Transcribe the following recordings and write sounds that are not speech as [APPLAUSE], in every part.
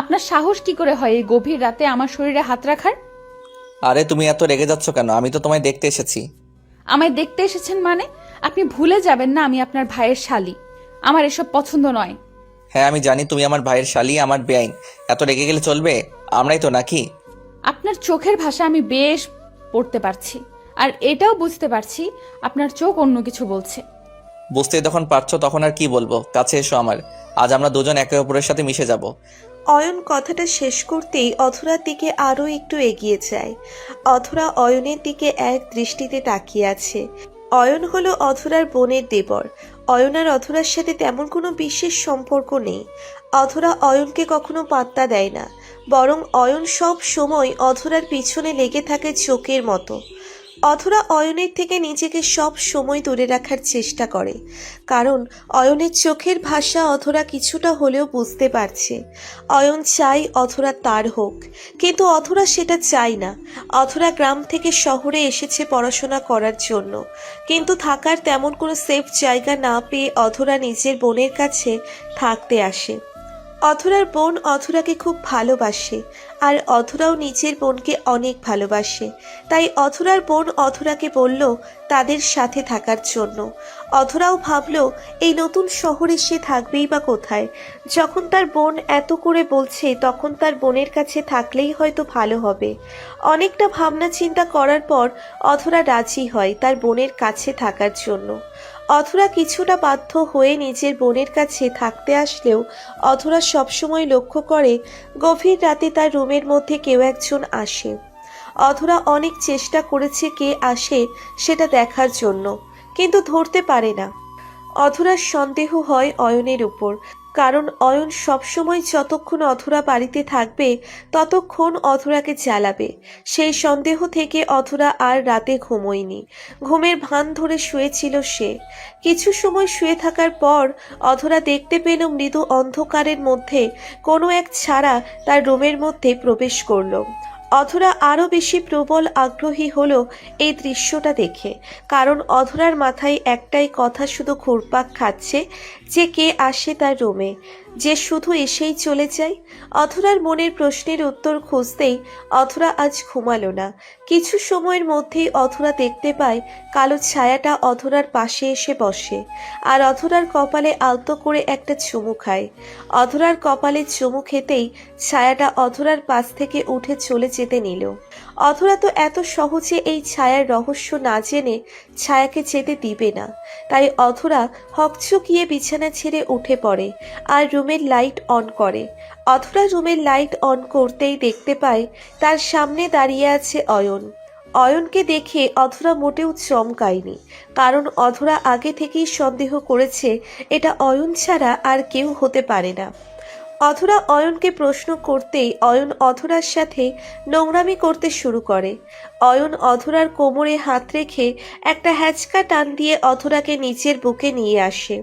আপনার সাহস কি করে হয় এই গভীর রাতে আমার শরীরে হাত রাখার? আরে তুমি এত রেগে যাচ্ছ কেন? আমি তো তোমায় দেখতে এসেছি। আমায় দেখতে এসেছেন মানে? আপনি ভুলে যাবেন না আমি আপনার ভাইয়ের শালি। আমার এসব পছন্দ নয়। হ্যাঁ আমি জানি তুমি আমার ভাইয়ের শালি আমার বেআইন। এত রেগে গেলে চলবে? আমরাই তো নাকি? আপনার চোখের ভাষা আমি বেশ পড়তে পারছি। আর এটাও বুঝতে পারছি আপনার চোখ অন্য কিছু বলছে। বুঝতে যখন পারছ তখন আর কি বলব? কাছে এসো আমার। আজ আমরা দুজন একে অপরের সাথে মিশে যাব। অয়ন কথাটা শেষ করতেই অথরার দিকে আরও একটু এগিয়ে যায়। অথরা অয়নের দিকে এক দৃষ্টিতে তাকিয়ে আছে। অয়ন হলো অথরার বোনের দেবর। অয়ন আর অথরার সাথে তেমন কোনো বিশেষ সম্পর্ক নেই। অথরা অয়নকে কখনো পাত্তা দেয় না। বরং অয়ন সব সময় অথরার পিছনে লেগে থাকে চোখের মতো। অথরা অয়নের থেকে নিজেকে সব সময় দূরে রাখার চেষ্টা করে। কারণ, অয়নের চোখের ভাষা অথরা কিছুটা হলেও বুঝতে পারছে। অয়ন চাই অথরা তার হোক, কিন্তু অথরা সেটা চাই না। অথরা গ্রাম থেকে শহরে এসেছে পড়াশোনা করার জন্য। কিন্তু থাকার তেমন কোনো সেফ জায়গা না পেয়ে অথরা নিজের বোনের কাছে থাকতে আসে। অথরার বোন অথরাকে খুব ভালোবাসে। আর অথরাও নিজের বোনকে অনেক ভালোবাসে। তাই অথরার বোন অথরাকে বলল, তাদের সাথে থাকার জন্য। অথরাও ভাবল, এই নতুন শহরে সে থাকবেই বা কোথায়? যখন তার বোন এত করে বলছে, তখন তার বোনের কাছে থাকলেই হয়তো ভালো হবে। অনেকটা ভাবনা চিন্তা করার পর অথরা রাজি হয় তার বোনের কাছে থাকার জন্য। অথরা কিছুটা বাধ্য হয়ে নিজের বোনের কাছে থাকতে আসলেও অথরা সবসময় লক্ষ্য করে গভীর রাতে তার রুমের মধ্যে কেউ একজন আসে। অথরা অনেক চেষ্টা করেছে কে আসে সেটা দেখার জন্য, কিন্তু ধরতে পারে না। অধরার সন্দেহ হয় অয়নের উপর। কারণ অয়ন সবসময় যতক্ষণ অধরা বাড়িতে থাকবে, ততক্ষণ অধরাকে জ্বালাবে। সেই সন্দেহ থেকে অধরা আর রাতে ঘুমোয়নি। ঘুমের ভান ধরে শুয়েছিল সে। কিছু সময় শুয়ে থাকার পর অধরা দেখতে পেল মৃদু অন্ধকারের মধ্যে কোনো এক ছাড়া তার রুমের মধ্যে প্রবেশ করল। অধরা আরও বেশি প্রবল আগ্রহী হলো এই দৃশ্যটা দেখে, কারণ অধরার মাথায় একটাই কথা শুধু ঘুরপাক খাচ্ছে যে কে আসে তার রুমে, যে শুধু এসেই চলে যায়? অধরার মনের প্রশ্নের উত্তর খুঁজতেই অধরা আজ ঘুমালো না। কিছু সময়ের মধ্যেই অধরা দেখতে পায় কালো ছায়াটা অধরার পাশে এসে বসে আর অধরার কপালে আলতো করে একটা চুমু খায়। অধরার কপালে চুমু খেতেই ছায়াটা অধরার পাশ থেকে উঠে চলে যেতে নিল। অধরা তো এত সহজে এই ছায়ার রহস্য না জেনে ছায়াকে যেতে দিবে না। তাই অধরা হকচকিয়ে বিছানা ছেড়ে উঠে পড়ে আর রুমের লাইট অন করে। অধরা রুমের লাইট অন করতেই দেখতে পায় তার সামনে দাঁড়িয়ে আছে অয়ন। অয়নকে দেখে অধরা মোটেও চমকায়নি, কারণ অধরা আগে থেকেই সন্দেহ করেছে এটা অয়ন ছাড়া আর কেউ হতে পারে না। অধরা অয়নকে প্রশ্ন করতেই অয়ন অধরার সাথে নোংরামি করতে শুরু করে। অয়ন অধরার কোমরে হাত রেখে একটা হ্যাচকা টান দিয়ে অধরাকে নিচের বুকে নিয়ে আসে।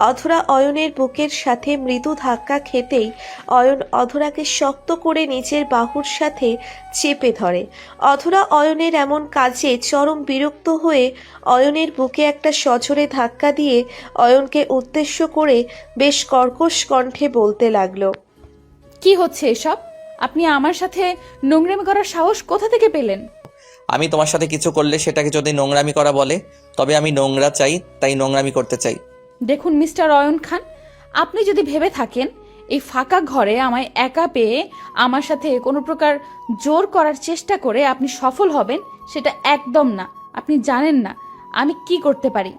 অধরা অয়নের বুকের সাথে মৃদু ধাক্কা খেতেই অয়ন অধরাকে শক্ত করে নিজের বাহুর সাথে চেপে ধরে। অধরা অয়নের এমন কাজে চরম বিরক্ত হয়ে অয়নের বুকে একটা সজোরে ধাক্কা দিয়ে অয়নকে উদ্দেশ্য করে বেশ কর্কশ কণ্ঠে বলতে লাগল কি হচ্ছে এসব? আপনি আমার সাথে নোংরামি করার সাহস কোথা থেকে পেলেন? আমি তোমার সাথে কিছু করলে সেটাকে যদি নোংরামি করা বলে তবে আমি নোংরা চাই তাই নোংরামি করতে চাই। দেখুন মিস্টার অয়ন খান, আপনি যদি ভেবে থাকেন, এই ফাঁকা ঘরে আমায় একা পেয়ে আমার সাথে কোনো প্রকার জোর করার চেষ্টা করে আপনি সফল হবেন, সেটা একদম না। আপনি জানেন না আমি কি করতে পারি।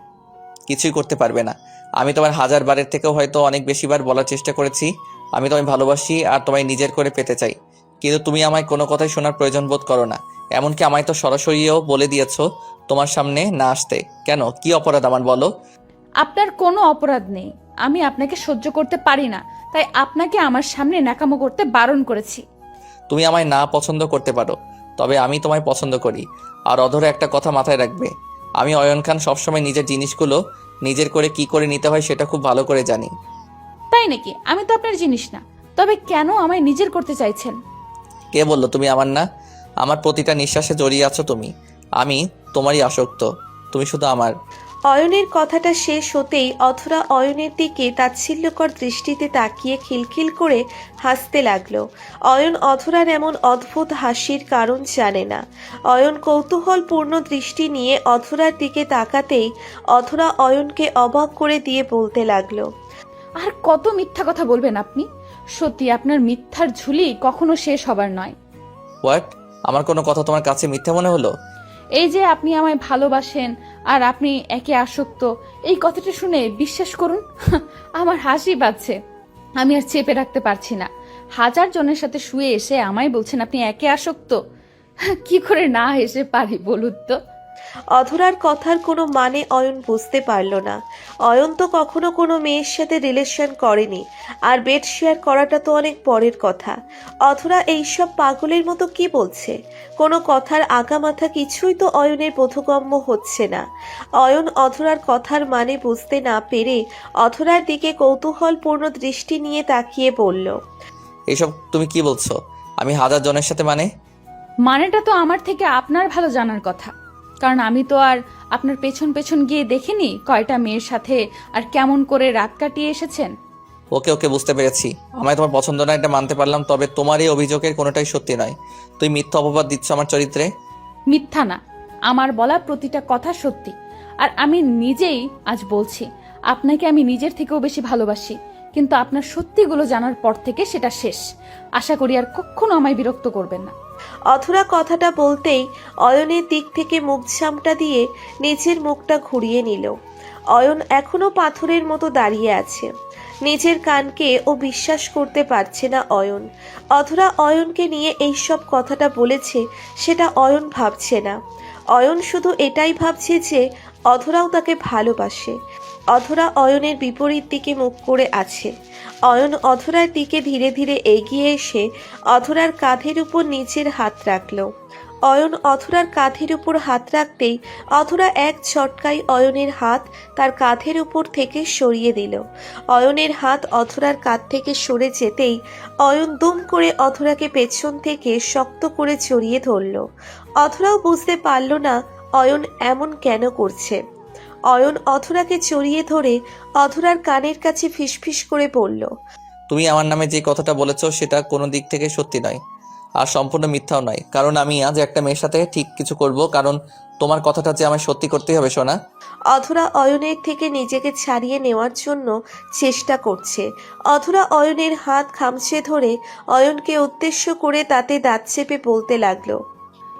কিছুই করতে পারবে না। আমি তোমার হাজার বারের থেকেও হয়তো অনেক বেশিবার বলার চেষ্টা করেছি। আমি তোমায় ভালোবাসি আর তোমায় নিজের করে পেতে চাই। কিন্তু তুমি আমায় কোনো কথাই শোনার প্রয়োজন বোধ করো না। এমনকি আমায় তো সরাসরিও বলে দিয়েছ, তোমার সামনে না আসতে। কেন? কি অপরাধ আমার বলো? আপনার কোনো অপরাধ নেই। আমি আপনাকে সহ্য করতে পারি না তাই আপনাকে আমার সামনে ন্যাকামো করতে বারণ করেছি। তুমি আমায় না পছন্দ করতে পারো তবে আমি তোমায় পছন্দ করি। আর অধরে একটা কথা মাথায় রাখবে আমি অয়ন খান সবসময় নিজের জিনিসগুলো নিজের করে কি করে নিতে হয় সেটা খুব ভালো করে জানি। তাই নাকি? আমি তো আপনার জিনিস না তবে কেন আমায় নিজের করতে চাইছেন? কে বলল তুমি আমার না? আমার প্রতিটা নিঃশ্বাসে জড়িয়ে আছো তুমি। আমি তোমারই আসক্ত তুমি শুধু আমার। অয়নের কথাটা শেষ হতেই অথরা অয়নের দিকে তাচ্ছিল্যকর দৃষ্টিতে তাকিয়ে খিলখিল করে হাসতে লাগল। অয়ন অথরার এমন অদ্ভুত হাসির কারণ জানে না। অয়ন কৌতূহলপূর্ণ দৃষ্টি নিয়ে অথরার দিকে তাকাতেই অথরা অয়নকে অবাক করে দিয়ে বলতে লাগল আর কত মিথ্যা কথা বলবেন আপনি? সত্যি আপনার মিথ্যার ঝুলি কখনো শেষ হবার নয়। হোয়াট আমার কোনো কথা তোমার কাছে মিথ্যা মনে হলো? এই যে আপনি আমায় ভালোবাসেন আর আপনি একে আসক্ত, এই কথাটা শুনে বিশ্বাস করুন, [LAUGHS] আমার হাসি পাচ্ছে। আমি আর চেপে রাখতে পারছি না। হাজার জনের সাথে শুয়ে এসে আমায় বলছেন আপনি একে আসক্ত। [LAUGHS] কি করে না এসে পারি বলুন তো? অধরার কথার কোনো মানে অয়ন বুঝতে পারল না। অয়ন তো কখনো কোনো মেয়ের সাথে রিলেশন করেনি আর বেড শেয়ার করাটা তো অনেক পরের কথা। অধরা এইসব পাগলের মতো কি বলছে? কোনো কথার আগামাথা কিছুই তো অয়নের বোধগম্য হচ্ছে না। অয়ন অধরার কথার মানে বুঝতে না পেরে অধরার দিকে কৌতূহলপূর্ণ দৃষ্টি নিয়ে তাকিয়ে বলল এসব তুমি কি বলছো? আমি হাজার জনের সাথে মানে? মানেটা তো আমার থেকে আপনার ভালো জানার কথা। কারণ আমি তো আর আপনার পেছন পেছন গিয়ে দেখিনি কয়টা মেয়ের সাথে আর কেমন করে রাত কাটিয়ে এসেছেন। ওকে ওকে বুঝতে পেরেছি। আমায় তোমার পছন্দ না এটা মানতে পারলাম তবে তোমার এই অভিযোগের কোনোটাই সত্যি নয়। তুই মিথ্যা অপবাদ দিচ্ছ আমার চরিত্রে? মিথ্যা না। আমার বলা প্রতিটা কথা সত্যি। আর আমি নিজেই আজ বলছি আপনাকে আমি নিজের থেকেও বেশি ভালোবাসি কিন্তু আপনার সত্যিগুলো জানার পর থেকে সেটা শেষ। আশা করি আর কখনো আমায় বিরক্ত করবেন না। অথরা কথাটা বলতেই অয়নের দিক থেকে মুখ ঝামটা দিয়ে নিজের মুখটা ঘুরিয়ে নিল। অয়ন এখনও পাথরের মতো দাঁড়িয়ে আছে। নিজের কানকে ও বিশ্বাস করতে পারছে না অয়ন। অথরা অয়নকে নিয়ে এই সব কথাটা বলেছে সেটা অয়ন ভাবছে না। অয়ন শুধু এটাই ভাবছে যে অধরাও তাকে ভালোবাসে। অধরা অয়নের বিপরীত দিকে মুখ করে আছে। অয়ন অধরার দিকে ধীরে ধীরে এগিয়ে এসে অধরার কাঁধের উপর নিচের হাত রাখল। অয়ন অধরার কাঁধের উপর হাত রাখতেই অধরা এক ছটকায় অয়নের হাত তার কাঁধের উপর থেকে সরিয়ে দিল। অয়নের হাত অধরার কাঁধ থেকে সরে যেতেই অয়ন দুম করে অধরাকে পেছন থেকে শক্ত করে জড়িয়ে ধরল। অধরাও বুঝতে পারল না অয়ন এমন কেন করছে। অয়ন অধরাকে জড়িয়ে ধরে অধরার কানের কাছে ফিসফিস করে বলল তুমি আমার নামে যে কথাটা বলেছ সেটা কোনো দিক থেকে সত্যি নয়। আর সম্পূর্ণ মিথ্যাও নয়। কারণ আমি আজ একটা মেয়ের সাথে ঠিক কিছু করব। কারণ তোমার কথাটা যে আমার সত্যি করতেই হবে সোনা? অধরা অয়নের থেকে নিজেকে ছাড়িয়ে নেওয়ার জন্য চেষ্টা করছে। অধরা অয়নের হাত খামছে ধরে অয়নকে উদ্দেশ্য করে তাতে দাঁত চেপে বলতে লাগল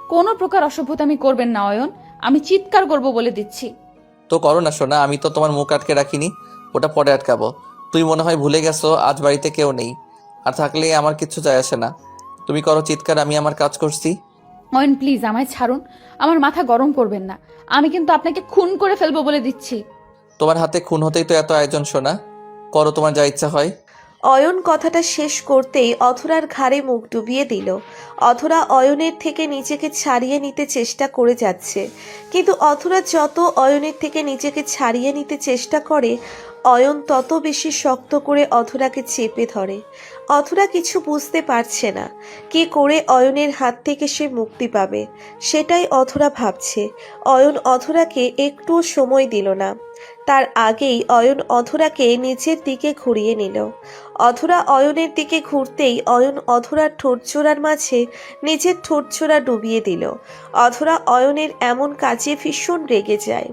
কোনো প্রকার অসভ্যতা আমি করবেন না অয়ন। আমি চিৎকার করব বলে দিচ্ছি। তো করো না শোনা আমি তো তোমার মুখ আটকে রাখিনি ওটা পরে আটকাবো। তুই মনে হয় ভুলে গেছো আজ বাড়িতে কেউ নেই। আর থাকলে আমার কিচ্ছু যায় আসে না। তুমি করো চিৎকার আমি আমার কাজ করছি। অয়ন প্লিজ আমায় ছাড়ুন। আমার মাথা গরম করবেন না। আমি কিন্তু আপনাকে খুন করে ফেলব বলে দিচ্ছি। তোমার হাতে খুন হতেই তো এত আয়োজন শোনা করো তোমার যা ইচ্ছা হয়। অয়ন কথাটা শেষ করতেই অথরার ঘাড়ে মুখ ডুবিয়ে দিল। অথরা অয়নের থেকে নিজেকে ছাড়িয়ে নিতে চেষ্টা করে যাচ্ছে। কিন্তু অথরা যত অয়নের থেকে নিজেকে ছাড়িয়ে নিতে চেষ্টা করে অয়ন তত বেশি শক্ত করে অধরাকে চেপে ধরে। অধরা কিছু বুঝতে পারছে না, কি করে অয়নের হাত থেকে সে মুক্তি পাবে, সেটাই অধরা ভাবছে। অয়ন অধরাকে একটু সময় দিল না। তার আগেই অয়ন অধরাকে নিচের দিকে ঘুরিয়ে নিল। অধরা অয়নের দিকে ঘুরতেই অয়ন অধরার ঠোঁটচোরার মাঝে নিজের ঠোঁটচোরা ডুবিয়ে দিল। অধরা অয়নের এমন কাজে ভীষণ রেগে যায়।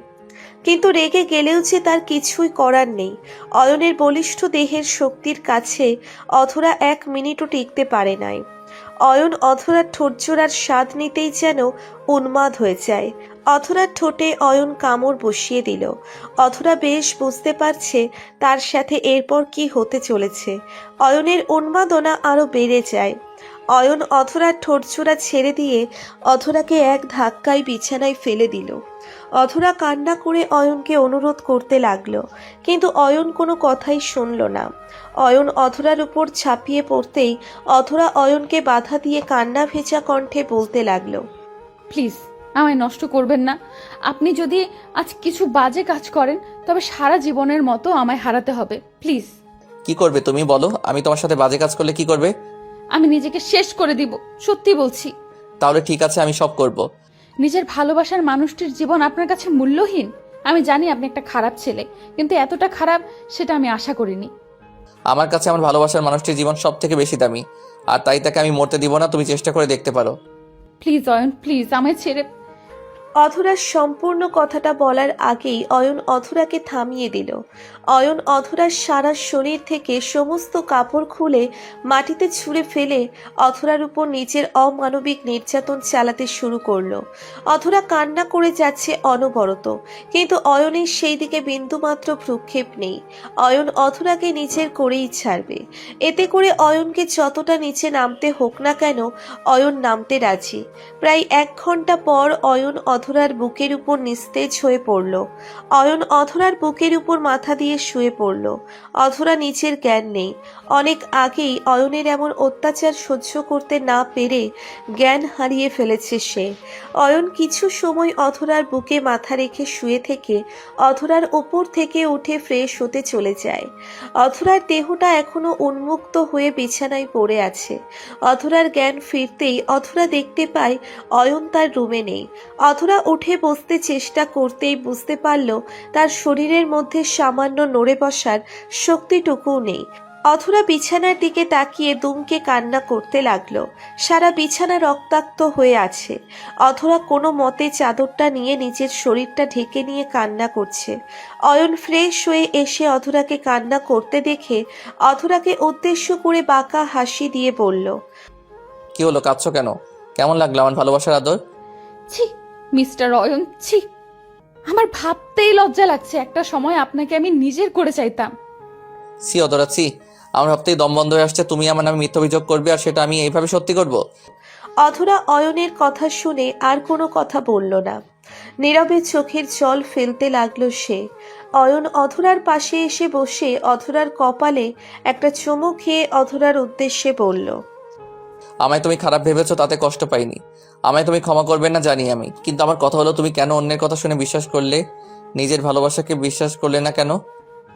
কিন্তু রেগে গেলেও যে তার কিছুই করার নেই। অয়নের বলিষ্ঠ দেহের শক্তির কাছে অধরা এক মিনিটও টিকতে পারে নাই। অয়ন অধরার ঠোঁটজোড়ার স্বাদ নিতেই যেন উন্মাদ হয়ে যায়। অধরার ঠোঁটে অয়ন কামড় বসিয়ে দিল। অধরা বেশ বুঝতে পারছে তার সাথে এরপর কি হতে চলেছে। অয়নের উন্মাদনা আরও বেড়ে যায়। অয়ন অথরার ঠোঁটচূড়া ছেড়ে দিয়ে অথরাকে এক ধাক্কায় বিছানায় ফেলে দিল। অথরা কান্না করে অয়নকে অনুরোধ করতে লাগল কিন্তু অয়ন কোনো কথাই শুনল না। অয়ন অথরার উপর ছাপিয়ে পড়তেই অথরা অয়নকে বাধা দিয়ে কান্না ভেজা কণ্ঠে বলতে লাগল প্লিজ আমায় নষ্ট করবেন না। আপনি যদি আজ কিছু বাজে কাজ করেন তবে সারা জীবনের মতো আমায় হারাতে হবে। প্লিজ। কি করবে তুমি বলো? আমি তোমার সাথে বাজে কাজ করলে কি করবে? আমি নিজেকে শেষ করে দিব সত্যি বলছি। তাহলে ঠিক আছে আমি সব করব। নিজের ভালোবাসার মানুষটির জীবন আপনার কাছে মূল্যহীন? আমি জানি আপনি একটা খারাপ ছেলে কিন্তু এতটা খারাপ সেটা আমি আশা করিনি। আমার কাছে আমার ভালোবাসার মানুষটির জীবন সব থেকে বেশি দামি। আর তাই তাকে আমি মরতে দিব না তুমি চেষ্টা করে দেখতে পারো। প্লিজ অয়ন প্লিজ আমায় ছেড়ে অধরার সম্পূর্ণ কথাটা বলার আগেই অয়ন অধরাকে থামিয়ে দিল। অয়ন অধরার সারা শরীর থেকে সমস্ত কাপড় খুলে মাটিতে ছুঁড়ে ফেলে অধরার উপর নিজের অমানবিক নির্যাতন চালাতে শুরু করল। অধরা কান্না করে যাচ্ছে অনবরত, কিন্তু অয়নের সেই দিকে বিন্দুমাত্র ভ্রুক্ষেপ নেই। অয়ন অধরাকে নিজের করেই ছাড়বে। এতে করে অয়নকে যতটা নিচে নামতে হোক না কেন, অয়ন নামতে রাজি। প্রায় এক ঘণ্টা পর অয়ন অধরার বুকের উপর নিস্তেজ হয়ে পড়ল। অয়ন অধরার বুকের উপর মাথা দিয়ে শুয়ে পড়ল। অধরা নিচের জ্ঞান নেই। অনেক আগেই অয়নের এমন অত্যাচার সহ্য করতে না পেরে জ্ঞান হারিয়ে ফেলেছে সে। অয়ন কিছু সময় অধরার বুকে মাথা রেখে শুয়ে থেকে অধরার ওপর থেকে উঠে ফ্রেশ হতে চলে যায়। অধরার দেহটা এখনও উন্মুক্ত হয়ে বিছানায় পড়ে আছে। অধরার জ্ঞান ফিরতেই অধরা দেখতে পায় অয়ন তার রুমে নেই। অধরা উঠে বসতে চেষ্টা করতেই বুঝতে পারল তার শরীরের মধ্যে সামান্য নড়ে বসার শক্তিটুকুও নেই। অধরা বিছানার দিকে তাকিয়ে দুমকে কান্না করতে লাগল। সারা বিছানা রক্তাক্ত হয়ে আছে। অধরা কোনো মতে চাদরটা নিয়ে নিজের শরীরটা ঢেকে নিয়ে কান্না করছে। অয়ন ফ্রেশ হয়ে এসে অধরাকে কান্না করতে দেখে অধরাকে উদ্দেশ্য করে বাঁকা হাসি দিয়ে বলল কি হলো কাঁদছো কেন? কেমন লাগল আমার ভালোবাসার আদর? ছি মিস্টার অয়ন ছি! আমার ভাবতেই লজ্জা লাগছে। একটা সময় আপনাকে আমি নিজের করে চাইতাম। সি অদরা সি আমার ভাবতেই দম বন্ধ হয়ে আসছে। তুমি আমার নামে মিথ্যা অভিযোগ করবে আর সেটা আমি এইভাবে সত্যি করব? অধরা অয়নের কথা শুনে আর কোনো কথা বলল না। নীরবে চোখের জল ফেলতে লাগল সে। অয়ন অধরার পাশে এসে বসে অধরার কপালে একটা চুমু খেয়ে অধরার উদ্দেশ্যে বলল আমায় তুমি খারাপ ভেবেছো তাতে কষ্ট পাইনি। আমায় তুমি ক্ষমা করবে না জানি আমি। কিন্তু আমার কথা হলো তুমি কেন অন্যের কথা শুনে বিশ্বাস করলে? নিজের ভালোবাসাকে বিশ্বাস করলে না কেন?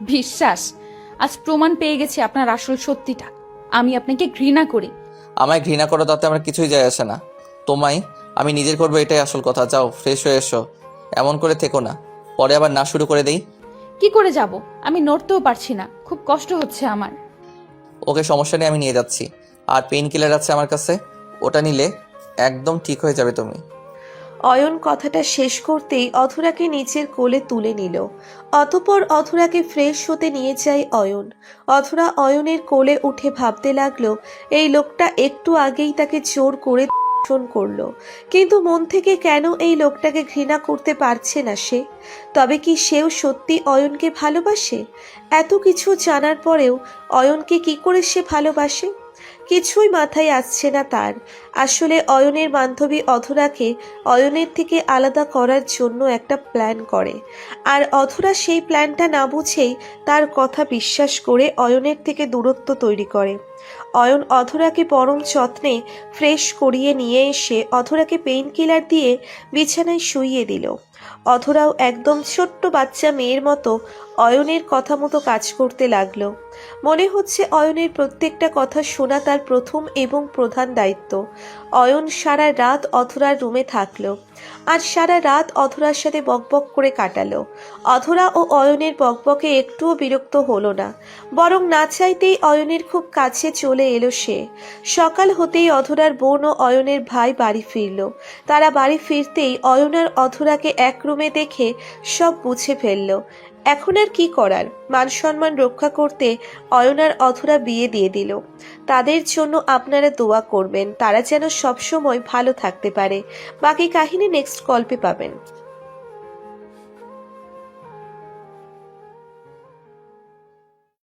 বিশ্বাস? আজ প্রমাণ পেয়ে গেছি আপনার আসল সত্যিটা। আমি আপনাকে ঘৃণা করি। আমায় ঘৃণা করো তাতে আমার কিছুই যায় আসে না। তোমায় আমি নিজের করব এটাই আসল কথা। যাও ফ্রেশ হয়ে এসো। এমন করে থেকো না। পরে আবার না শুরু করে দেই। কি করে যাব? আমি নড়তেও পারছি না। খুব কষ্ট হচ্ছে আমার। ওকে সমস্যা নেই আমি নিয়ে যাচ্ছি। আর পেইন কিলার আছে আমার কাছে, ওটা নিলে একদম ঠিক হয়ে যাবে তুমি। অয়ন কথাটা শেষ করতেই অধরাকে নিচের কোলে তুলে নিল। অতপর অধরাকে ফ্রেশ হতে নিয়ে যায় অয়ন। অধরা অয়নের কোলে উঠে ভাবতে লাগল, এই লোকটা একটু আগেই তাকে জোর করে ধর্ষণ করল। কিন্তু মন থেকে কেন এই লোকটাকে ঘৃণা করতে পারছে না সে? তবে কি সেও সত্যি অয়নকে ভালোবাসে? এত কিছু জানার পরেও অয়নকে কি করে সে ভালোবাসে? কিছুই মাথায় আসছে না তার। আসলে অয়নের বান্ধবী অধরাকে অয়নের থেকে আলাদা করার জন্য একটা প্ল্যান করে। আর অধরা সেই প্ল্যানটা না বুঝেই তার কথা বিশ্বাস করে অয়নের থেকে দূরত্ব তৈরি করে। অয়ন অধরাকে পরম যত্নে ফ্রেশ করিয়ে নিয়ে এসে অধরাকে পেইন কিলার দিয়ে বিছানায় শুইয়ে দিল। অধরাও একদম ছোট্ট বাচ্চা মেয়ের মতো অয়নের কথা মতো কাজ করতে লাগল। মনে হচ্ছে অয়নের প্রত্যেকটা কথা শোনা তার প্রথম এবং প্রধান দায়িত্ব। অয়ন সারা রাত অধরার রুমে থাকল আর সারা রাত অধরার সাথে বকবক করে কাটালো। অধরা ও অয়নের বকবকে একটুও বিরক্ত হলো না। বরং না চাইতেই অয়নের খুব কাছে চলে এলো সে। সকাল হতেই অধরার বোন ও অয়নের ভাই বাড়ি ফিরল। তারা বাড়ি ফিরতেই অয়ন আর অধরাকে এক রুমে দেখে সব বুঝে ফেলল। এখন আর কি করার? মান সম্মান রক্ষা করতে অয়নার অধরা বিয়ে দিয়ে দিল। তাদের জন্য আপনারা দোয়া করবেন, তারা যেন সবসময় ভালো থাকতে পারে। বাকি কাহিনী নেক্সট গল্পে পাবেন।